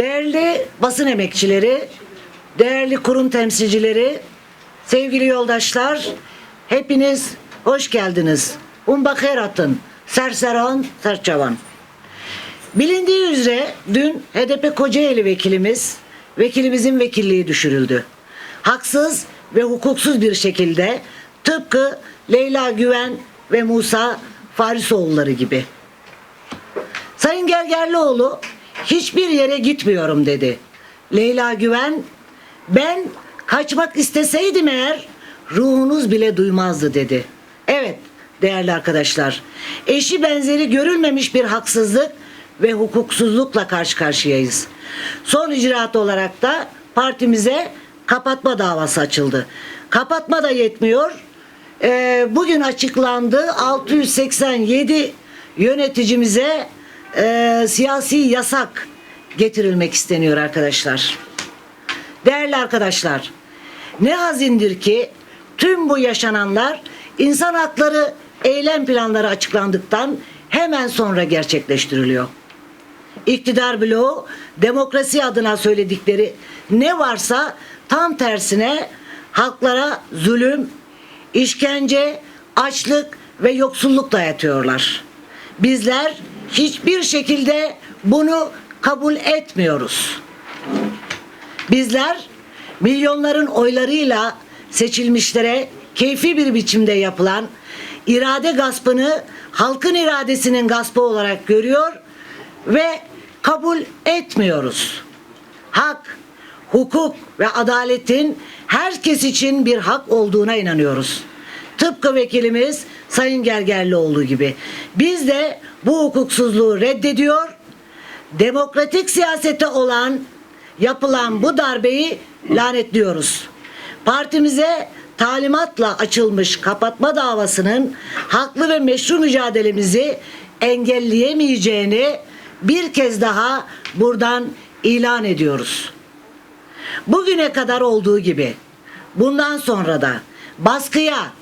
Değerli basın emekçileri, değerli kurum temsilcileri, sevgili yoldaşlar, hepiniz hoş geldiniz. Umbakher atın, serseran, serçavan. Bilindiği üzere dün HDP Kocaeli vekilimiz, vekilimizin vekilliği düşürüldü. Haksız ve hukuksuz bir şekilde tıpkı Leyla Güven ve Musa Farisoğulları gibi. Sayın Gergerlioğlu hiçbir yere gitmiyorum dedi. Leyla Güven ben kaçmak isteseydim eğer ruhunuz bile duymazdı dedi. Evet değerli arkadaşlar eşi benzeri görülmemiş bir haksızlık ve hukuksuzlukla karşı karşıyayız. Son icraat olarak da partimize kapatma davası açıldı. Kapatma da yetmiyor. Ee, bugün açıklandı 687 yöneticimize e, siyasi yasak getirilmek isteniyor arkadaşlar. Değerli arkadaşlar, ne hazindir ki tüm bu yaşananlar insan hakları eylem planları açıklandıktan hemen sonra gerçekleştiriliyor. İktidar bloğu demokrasi adına söyledikleri ne varsa tam tersine halklara zulüm, işkence, açlık ve yoksulluk dayatıyorlar. Bizler hiçbir şekilde bunu kabul etmiyoruz. Bizler milyonların oylarıyla seçilmişlere keyfi bir biçimde yapılan irade gaspını halkın iradesinin gaspı olarak görüyor ve kabul etmiyoruz. Hak, hukuk ve adaletin herkes için bir hak olduğuna inanıyoruz. Tıpkı vekilimiz Sayın Gergerlioğlu gibi. Biz de bu hukuksuzluğu reddediyor. Demokratik siyasete olan yapılan bu darbeyi lanetliyoruz. Partimize talimatla açılmış kapatma davasının haklı ve meşru mücadelemizi engelleyemeyeceğini bir kez daha buradan ilan ediyoruz. Bugüne kadar olduğu gibi bundan sonra da baskıya,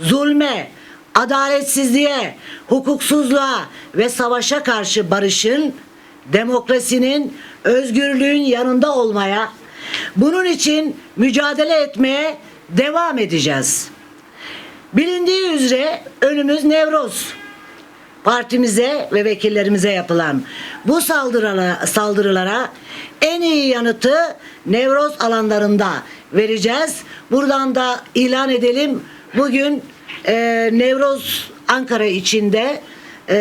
zulme, adaletsizliğe, hukuksuzluğa ve savaşa karşı barışın, demokrasinin, özgürlüğün yanında olmaya, bunun için mücadele etmeye devam edeceğiz. Bilindiği üzere önümüz Nevroz partimize ve vekillerimize yapılan bu saldırılara, saldırılara en iyi yanıtı Nevroz alanlarında vereceğiz. Buradan da ilan edelim. Bugün e, Nevroz Ankara içinde e,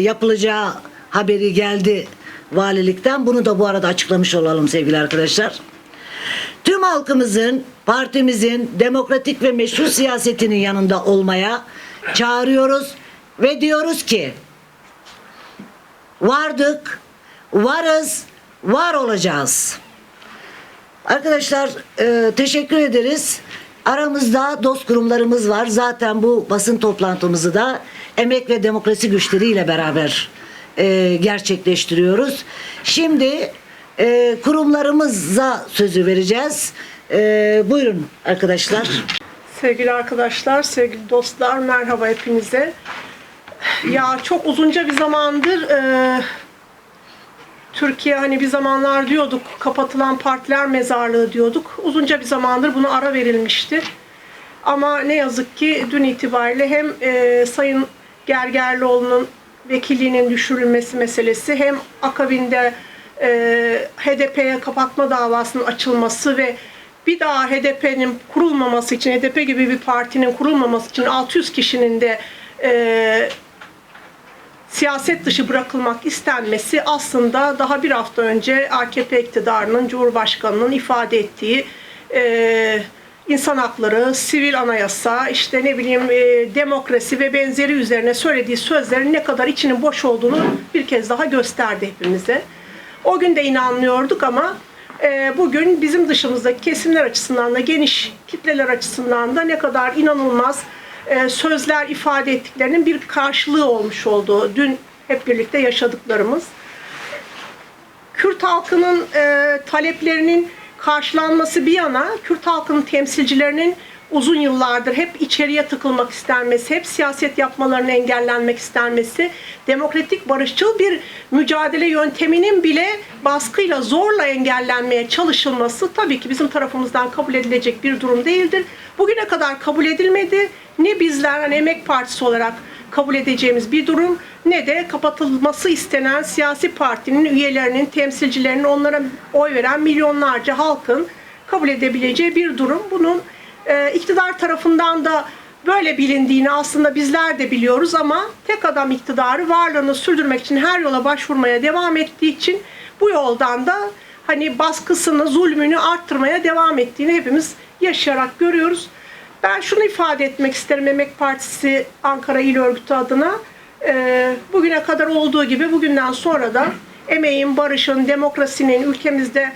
yapılacağı haberi geldi valilikten. Bunu da bu arada açıklamış olalım sevgili arkadaşlar. Tüm halkımızın, partimizin demokratik ve meşru siyasetinin yanında olmaya çağırıyoruz ve diyoruz ki vardık, varız, var olacağız. Arkadaşlar e, teşekkür ederiz. Aramızda dost kurumlarımız var. Zaten bu basın toplantımızı da emek ve demokrasi güçleriyle beraber e, gerçekleştiriyoruz. Şimdi e, kurumlarımıza sözü vereceğiz. E, buyurun arkadaşlar. Sevgili arkadaşlar, sevgili dostlar, merhaba hepinize. Ya çok uzunca bir zamandır e, Türkiye hani bir zamanlar diyorduk kapatılan partiler mezarlığı diyorduk. Uzunca bir zamandır buna ara verilmişti. Ama ne yazık ki dün itibariyle hem e, Sayın Gergerlioğlu'nun vekilliğinin düşürülmesi meselesi hem akabinde e, HDP'ye kapatma davasının açılması ve bir daha HDP'nin kurulmaması için, HDP gibi bir partinin kurulmaması için 600 kişinin de e, siyaset dışı bırakılmak istenmesi aslında daha bir hafta önce AKP iktidarının, Cumhurbaşkanı'nın ifade ettiği e, insan hakları, sivil anayasa, işte ne bileyim e, demokrasi ve benzeri üzerine söylediği sözlerin ne kadar içinin boş olduğunu bir kez daha gösterdi hepimize. O gün de inanmıyorduk ama e, bugün bizim dışımızdaki kesimler açısından da geniş kitleler açısından da ne kadar inanılmaz e, sözler ifade ettiklerinin bir karşılığı olmuş oldu. Dün hep birlikte yaşadıklarımız. Kürt halkının e, taleplerinin karşılanması bir yana, Kürt halkının temsilcilerinin uzun yıllardır hep içeriye tıkılmak istenmesi, hep siyaset yapmalarının engellenmek istenmesi, demokratik barışçıl bir mücadele yönteminin bile baskıyla zorla engellenmeye çalışılması tabii ki bizim tarafımızdan kabul edilecek bir durum değildir. Bugüne kadar kabul edilmedi. Ne bizler hani Emek Partisi olarak kabul edeceğimiz bir durum ne de kapatılması istenen siyasi partinin üyelerinin, temsilcilerinin onlara oy veren milyonlarca halkın kabul edebileceği bir durum. Bunun e, iktidar tarafından da böyle bilindiğini aslında bizler de biliyoruz ama tek adam iktidarı varlığını sürdürmek için her yola başvurmaya devam ettiği için bu yoldan da hani baskısını, zulmünü arttırmaya devam ettiğini hepimiz yaşayarak görüyoruz. Ben şunu ifade etmek isterim Emek Partisi Ankara İl Örgütü adına. Ee, bugüne kadar olduğu gibi bugünden sonra da emeğin, barışın, demokrasinin ülkemizde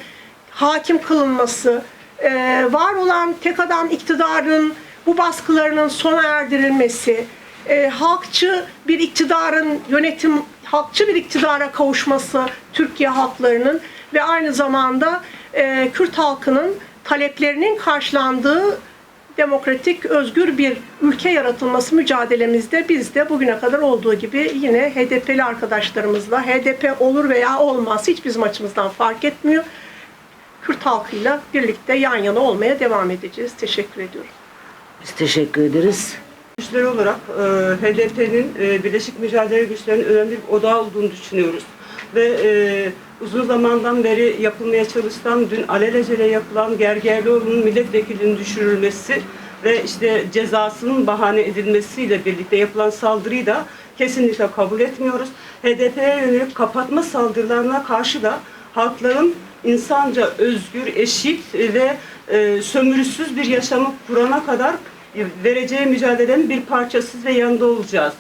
hakim kılınması, e, var olan tek adam iktidarın bu baskılarının sona erdirilmesi, e, halkçı bir iktidarın yönetim, halkçı bir iktidara kavuşması Türkiye halklarının ve aynı zamanda e, Kürt halkının taleplerinin karşılandığı demokratik, özgür bir ülke yaratılması mücadelemizde biz de bugüne kadar olduğu gibi yine HDP'li arkadaşlarımızla, HDP olur veya olmaz hiç bizim açımızdan fark etmiyor. Kürt halkıyla birlikte yan yana olmaya devam edeceğiz. Teşekkür ediyorum. Biz teşekkür ederiz. güçleri olarak e, HDP'nin e, Birleşik Mücadele Güçleri'nin önemli bir odağı olduğunu düşünüyoruz. Ve e, uzun zamandan beri yapılmaya çalışılan, dün alelacele yapılan Gergerlioğlu'nun milletvekilinin düşürülmesi ve işte cezasının bahane edilmesiyle birlikte yapılan saldırıyı da kesinlikle kabul etmiyoruz. HDP'ye yönelik kapatma saldırılarına karşı da halkların insanca özgür, eşit ve e, sömürüsüz bir yaşamı kurana kadar vereceği mücadelenin bir parçası ve yanında olacağız.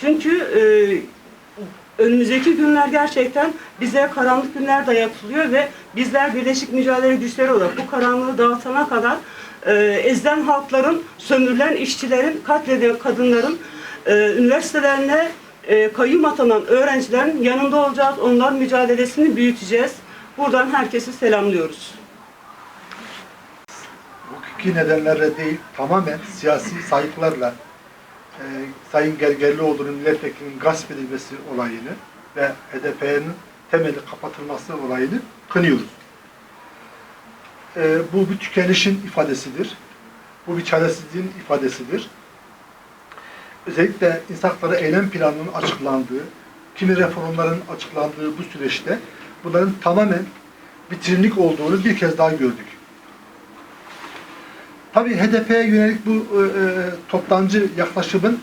Çünkü e, önümüzdeki günler gerçekten bize karanlık günler dayatılıyor ve bizler Birleşik Mücadele Güçleri olarak bu karanlığı dağıtana kadar e, ezilen halkların, sömürülen işçilerin, katledilen kadınların, e, üniversitelerine e, kayyum atanan öğrencilerin yanında olacağız. Onların mücadelesini büyüteceğiz. Buradan herkesi selamlıyoruz. hukuki nedenlerle değil, tamamen siyasi sayıklarla e, Sayın Gergerlioğlu'nun milletvekilinin gasp edilmesi olayını ve HDP'nin temeli kapatılması olayını kınıyoruz. E, bu bir tükenişin ifadesidir. Bu bir çaresizliğin ifadesidir. Özellikle insan hakları eylem planının açıklandığı, kimi reformların açıklandığı bu süreçte bunların tamamen vitrinlik olduğunu bir kez daha gördük. Tabii HDP'ye yönelik bu e, e, toptancı yaklaşımın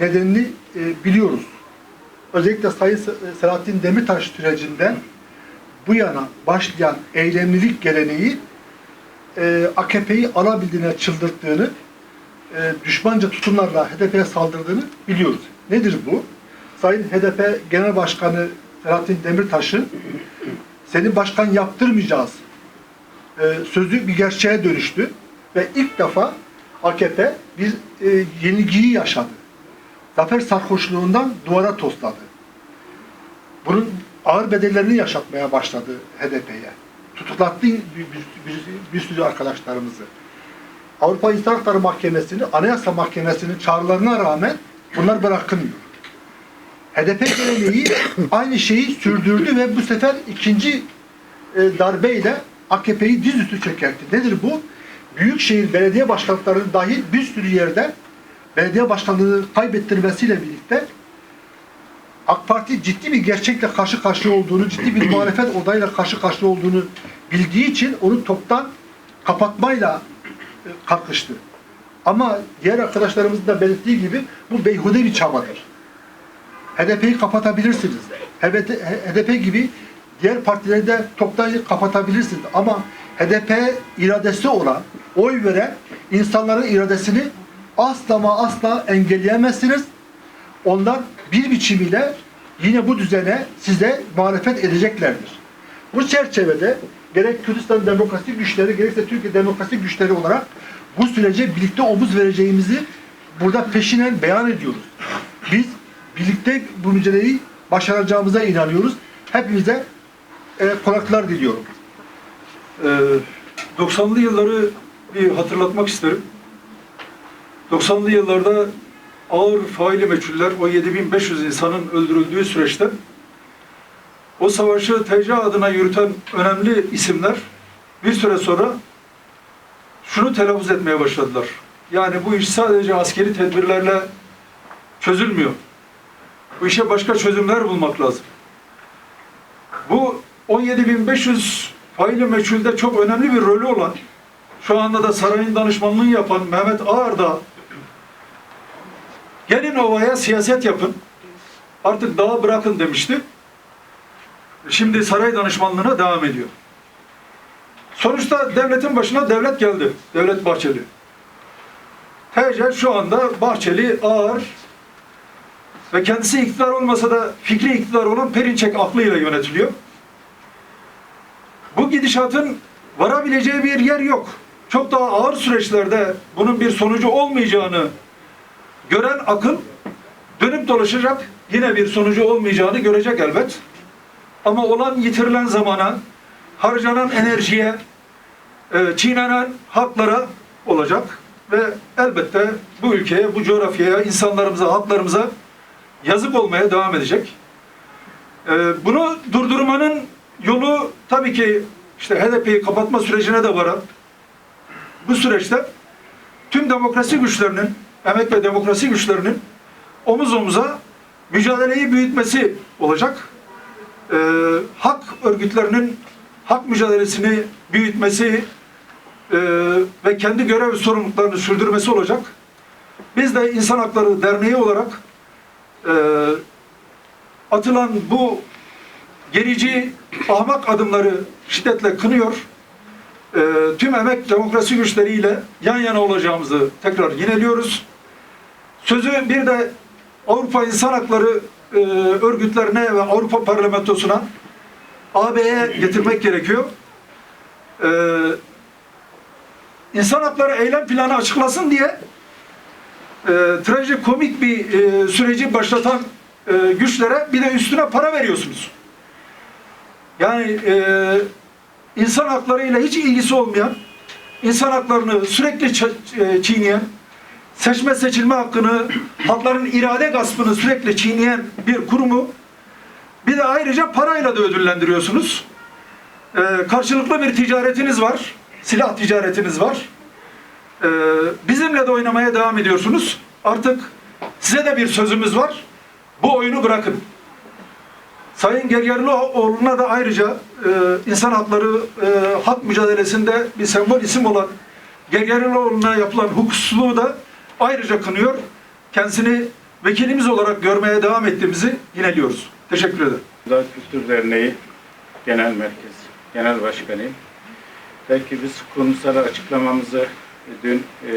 nedenini e, biliyoruz. Özellikle Sayın Se- Selahattin Demirtaş sürecinden bu yana başlayan eylemlilik geleneği e, AKP'yi alabildiğine çıldırttığını, e, düşmanca tutumlarla HDP'ye saldırdığını biliyoruz. Nedir bu? Sayın HDP Genel Başkanı Selahattin Demirtaş'ın seni başkan yaptırmayacağız e, sözü bir gerçeğe dönüştü ve ilk defa AKP bir e, yenilgiyi yaşadı. Zafer sarhoşluğundan duvara tosladı. Bunun ağır bedellerini yaşatmaya başladı HDP'ye. Tutuklattı bir, bir, bir, bir sürü arkadaşlarımızı. Avrupa İnsan Hakları Mahkemesi'nin, Anayasa Mahkemesi'nin çağrılarına rağmen bunlar bırakılmıyor. HDP geleneği aynı şeyi sürdürdü ve bu sefer ikinci e, darbeyle AKP'yi dizüstü çökertti. Nedir bu? Büyükşehir belediye başkanlıkları dahil bir sürü yerde belediye başkanlığını kaybettirmesiyle birlikte AK Parti ciddi bir gerçekle karşı karşıya olduğunu, ciddi bir muhalefet odayla karşı karşıya olduğunu bildiği için onu toptan kapatmayla e, kalkıştı. Ama diğer arkadaşlarımızın da belirttiği gibi bu beyhude bir çabadır. HDP'yi kapatabilirsiniz. HDP, gibi diğer partileri de toptan kapatabilirsiniz. Ama HDP iradesi olan, oy veren insanların iradesini asla ama asla engelleyemezsiniz. Onlar bir biçimiyle yine bu düzene size muhalefet edeceklerdir. Bu çerçevede gerek Kürdistan demokrasi güçleri gerekse Türkiye demokrasi güçleri olarak bu sürece birlikte omuz vereceğimizi burada peşinen beyan ediyoruz. Biz birlikte bu mücadeleyi başaracağımıza inanıyoruz. Hepimize e, kolaylıklar diliyorum. Ee, 90'lı yılları bir hatırlatmak isterim. 90'lı yıllarda ağır faili meçhuller, o 7500 insanın öldürüldüğü süreçte o savaşı TC adına yürüten önemli isimler bir süre sonra şunu telaffuz etmeye başladılar. Yani bu iş sadece askeri tedbirlerle çözülmüyor. Bu işe başka çözümler bulmak lazım. Bu 17.500 faili meçhulde çok önemli bir rolü olan, şu anda da sarayın danışmanlığını yapan Mehmet Ağar da gelin ovaya siyaset yapın, artık dağı bırakın demişti. Şimdi saray danışmanlığına devam ediyor. Sonuçta devletin başına devlet geldi. Devlet Bahçeli. TC şu anda Bahçeli, Ağar ve kendisi iktidar olmasa da fikri iktidar olan Perinçek aklıyla yönetiliyor. Bu gidişatın varabileceği bir yer yok. Çok daha ağır süreçlerde bunun bir sonucu olmayacağını gören akıl dönüp dolaşacak yine bir sonucu olmayacağını görecek elbet. Ama olan yitirilen zamana, harcanan enerjiye, e, çiğnenen haklara olacak ve elbette bu ülkeye, bu coğrafyaya, insanlarımıza, haklarımıza yazık olmaya devam edecek. E, bunu durdurmanın yolu tabii ki işte HDP'yi kapatma sürecine de varan bu süreçte tüm demokrasi güçlerinin, emek ve demokrasi güçlerinin omuz omuza mücadeleyi büyütmesi olacak. Ee, hak örgütlerinin hak mücadelesini büyütmesi e, ve kendi görev sorumluluklarını sürdürmesi olacak. Biz de İnsan Hakları Derneği olarak e, atılan bu gerici ahmak adımları şiddetle kınıyor. E, tüm emek demokrasi güçleriyle yan yana olacağımızı tekrar yineliyoruz. Sözü bir de Avrupa İnsan Hakları e, örgütlerine ve Avrupa Parlamentosu'na AB'ye getirmek gerekiyor. E, İnsan Hakları eylem planı açıklasın diye e, trajikomik bir e, süreci başlatan e, güçlere bir de üstüne para veriyorsunuz. Yani e, insan haklarıyla hiç ilgisi olmayan, insan haklarını sürekli e, çiğneyen, seçme seçilme hakkını, halkların irade gaspını sürekli çiğneyen bir kurumu bir de ayrıca parayla da ödüllendiriyorsunuz. Ee, karşılıklı bir ticaretiniz var. Silah ticaretiniz var. Ee, bizimle de oynamaya devam ediyorsunuz. Artık size de bir sözümüz var. Bu oyunu bırakın. Sayın Gergerlioğlu'na da ayrıca e, insan hakları e, hak mücadelesinde bir sembol isim olan Gergerlioğlu'na yapılan hukuksuzluğu da ayrıca kınıyor. Kendisini vekilimiz olarak görmeye devam ettiğimizi yineliyoruz. Teşekkür ederim. Dağ Kültür Derneği Genel Merkez Genel Başkanıyım. Belki biz kurumsal açıklamamızı dün e,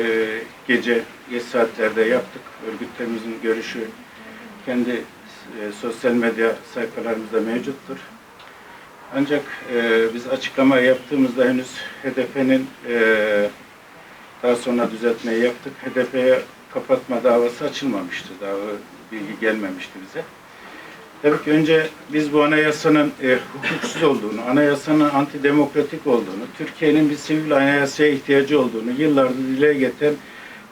gece geç saatlerde yaptık. Örgütlerimizin görüşü kendi e, sosyal medya sayfalarımızda mevcuttur. Ancak e, biz açıklama yaptığımızda henüz HDP'nin e, daha sonra düzeltmeyi yaptık. HDP'ye kapatma davası açılmamıştı. Dava bilgi gelmemişti bize. Tabii ki önce biz bu anayasanın e, hukuksuz olduğunu, anayasanın antidemokratik olduğunu, Türkiye'nin bir sivil anayasaya ihtiyacı olduğunu yıllardır dile getiren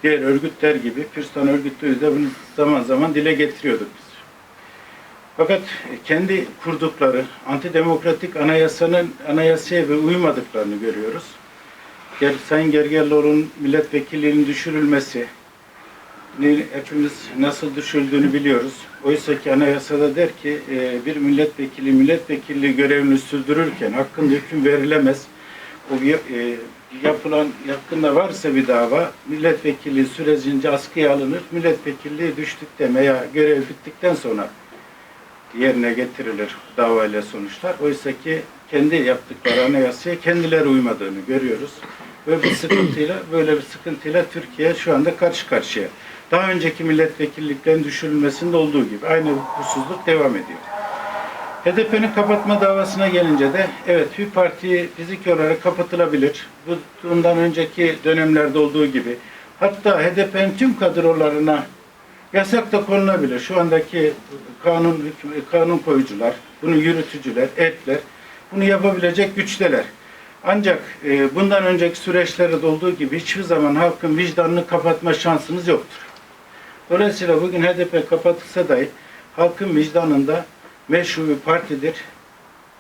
diğer örgütler gibi, Pürstan örgütleri de bunu zaman zaman dile getiriyorduk biz. Fakat kendi kurdukları antidemokratik anayasanın anayasaya ve uymadıklarını görüyoruz. Sayın Gergerlioğlu'nun milletvekilliğinin düşürülmesi, hepimiz nasıl düşüldüğünü biliyoruz. Oysa ki anayasada der ki e, bir milletvekili milletvekilliği görevini sürdürürken hakkında hüküm verilemez. O e, yapılan hakkında varsa bir dava milletvekilliği sürecince askıya alınır. Milletvekilliği düştükten veya görev bittikten sonra yerine getirilir davayla sonuçlar. Oysa ki kendi yaptıkları anayasaya kendileri uymadığını görüyoruz. Böyle bir sıkıntıyla, böyle bir sıkıntıyla Türkiye şu anda karşı karşıya. Daha önceki milletvekilliklerin düşürülmesinde olduğu gibi aynı hukuksuzluk devam ediyor. HDP'nin kapatma davasına gelince de evet bir parti fiziki olarak kapatılabilir. Bu bundan önceki dönemlerde olduğu gibi. Hatta HDP'nin tüm kadrolarına yasak da konulabilir. Şu andaki kanun kanun koyucular, bunu yürütücüler, etler bunu yapabilecek güçteler. Ancak e, bundan önceki süreçlerde olduğu gibi hiçbir zaman halkın vicdanını kapatma şansınız yoktur. Dolayısıyla bugün HDP kapatılsa dahi halkın vicdanında meşru bir partidir.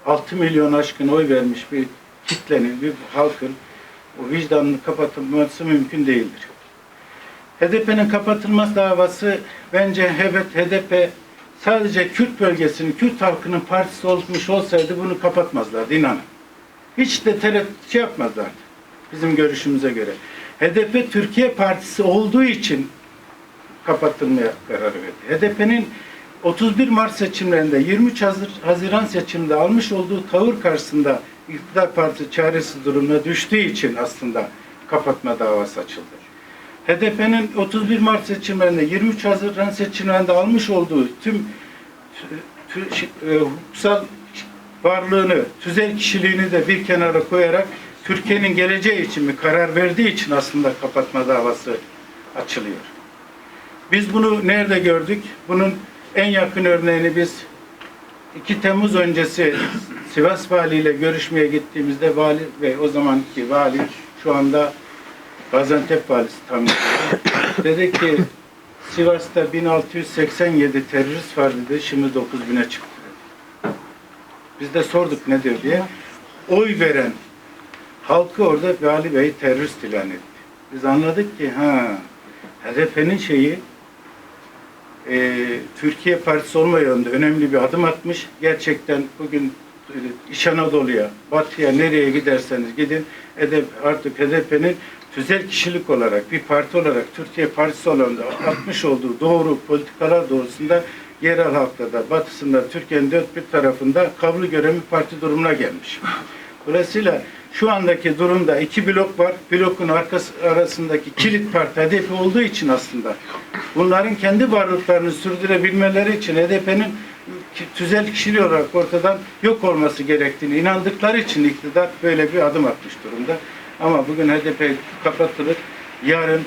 6 milyon aşkın oy vermiş bir kitlenin, bir halkın o vicdanını kapatılması mümkün değildir. HDP'nin kapatılmaz davası bence evet HDP sadece Kürt bölgesinin, Kürt halkının partisi olmuş olsaydı bunu kapatmazlardı inanın. Hiç de tereddüt şey yapmazlardı bizim görüşümüze göre. HDP Türkiye Partisi olduğu için kapatılmaya karar verdi. HDP'nin 31 Mart seçimlerinde 23 Hazir- Haziran seçiminde almış olduğu tavır karşısında iktidar partisi çaresiz durumuna düştüğü için aslında kapatma davası açıldı. HDP'nin 31 Mart seçimlerinde 23 Haziran seçimlerinde almış olduğu tüm tü- tü- e, hukuksal varlığını, tüzel kişiliğini de bir kenara koyarak Türkiye'nin geleceği için mi karar verdiği için aslında kapatma davası açılıyor. Biz bunu nerede gördük? Bunun en yakın örneğini biz 2 Temmuz öncesi Sivas Vali ile görüşmeye gittiğimizde vali ve o zamanki vali şu anda Gaziantep valisi tam dedi ki Sivas'ta 1687 terörist var dedi. Şimdi 9000'e çıktı. Biz de sorduk ne diyor diye. Oy veren halkı orada Vali Bey'i terörist ilan etti. Biz anladık ki ha HDP'nin şeyi e, Türkiye Partisi olma yönünde önemli bir adım atmış. Gerçekten bugün e, İç Anadolu'ya, Batı'ya nereye giderseniz gidin hedef, artık HDP'nin tüzel kişilik olarak bir parti olarak Türkiye Partisi olarak atmış olduğu doğru politikalar doğrusunda yerel halkta da batısında Türkiye'nin dört bir tarafında kabul gören bir parti durumuna gelmiş. Dolayısıyla şu andaki durumda iki blok var. Blokun arkası arasındaki kilit parti HDP olduğu için aslında bunların kendi varlıklarını sürdürebilmeleri için HDP'nin tüzel kişiliği olarak ortadan yok olması gerektiğini inandıkları için iktidar böyle bir adım atmış durumda. Ama bugün HDP kapatılır. Yarın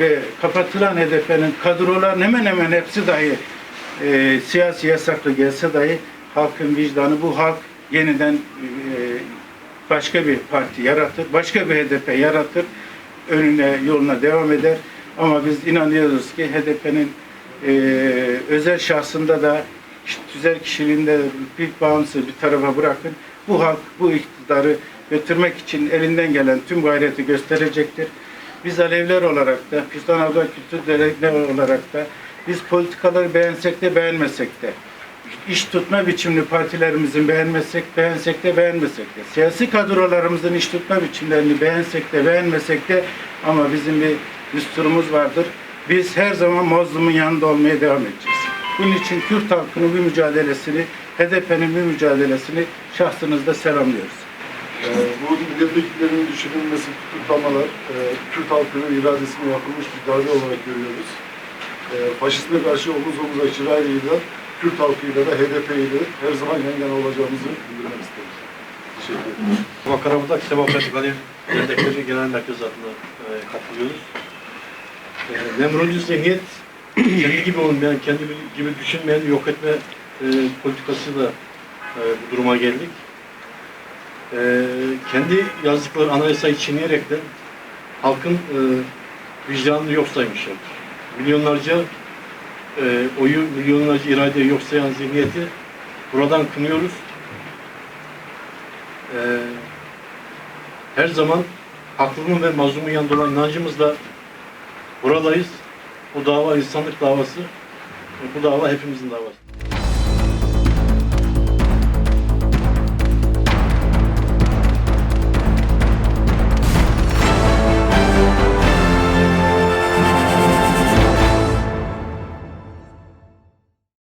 ve kapatılan HDP'nin kadroların hemen hemen hepsi dahi e, siyasi yasaklı gelse dahi halkın vicdanı bu halk yeniden e, başka bir parti yaratır, başka bir HDP yaratır, önüne yoluna devam eder. Ama biz inanıyoruz ki HDP'nin e, özel şahsında da işte tüzel kişiliğinde bir bağımsız bir tarafa bırakın. Bu halk bu iktidarı götürmek için elinden gelen tüm gayreti gösterecektir. Biz Alevler olarak da, Fistan Avda Kültür Derneği olarak da biz politikaları beğensek de beğenmesek de iş tutma biçimli partilerimizin beğenmesek, beğensek de beğenmesek de, siyasi kadrolarımızın iş tutma biçimlerini beğensek de beğenmesek de ama bizim bir düsturumuz vardır. Biz her zaman mazlumun yanında olmaya devam edeceğiz. Bunun için Kürt halkının bir mücadelesini, HDP'nin bir mücadelesini şahsınızda selamlıyoruz. Ee, bu milletvekillerinin düşünülmesi, tutuklamalar, e, Kürt halkının iradesine yapılmış bir darbe olarak görüyoruz. E, faşistle karşı omuz omuza çırağıyla, Kürt halkıyla da HDP ile her zaman yan yana olacağımızı bildirmek isteriz. Teşekkür ederim. Bakanımızda Demokratik Alev Dernekleri Genel Merkezi adına e, katılıyoruz. E, Nemrutçu zihniyet kendi gibi olmayan, kendi gibi düşünmeyen yok etme e, politikasıyla e, bu duruma geldik. E, kendi yazdıkları anayasayı çiğneyerekten halkın e, vicdanını yok saymışlardır. Milyonlarca e, oyu, milyonlarca iradeyi yok sayan zihniyeti buradan kınıyoruz. E, her zaman haklının ve mazlumun yanında olan inancımızla buradayız. Bu dava insanlık davası. Bu dava hepimizin davası.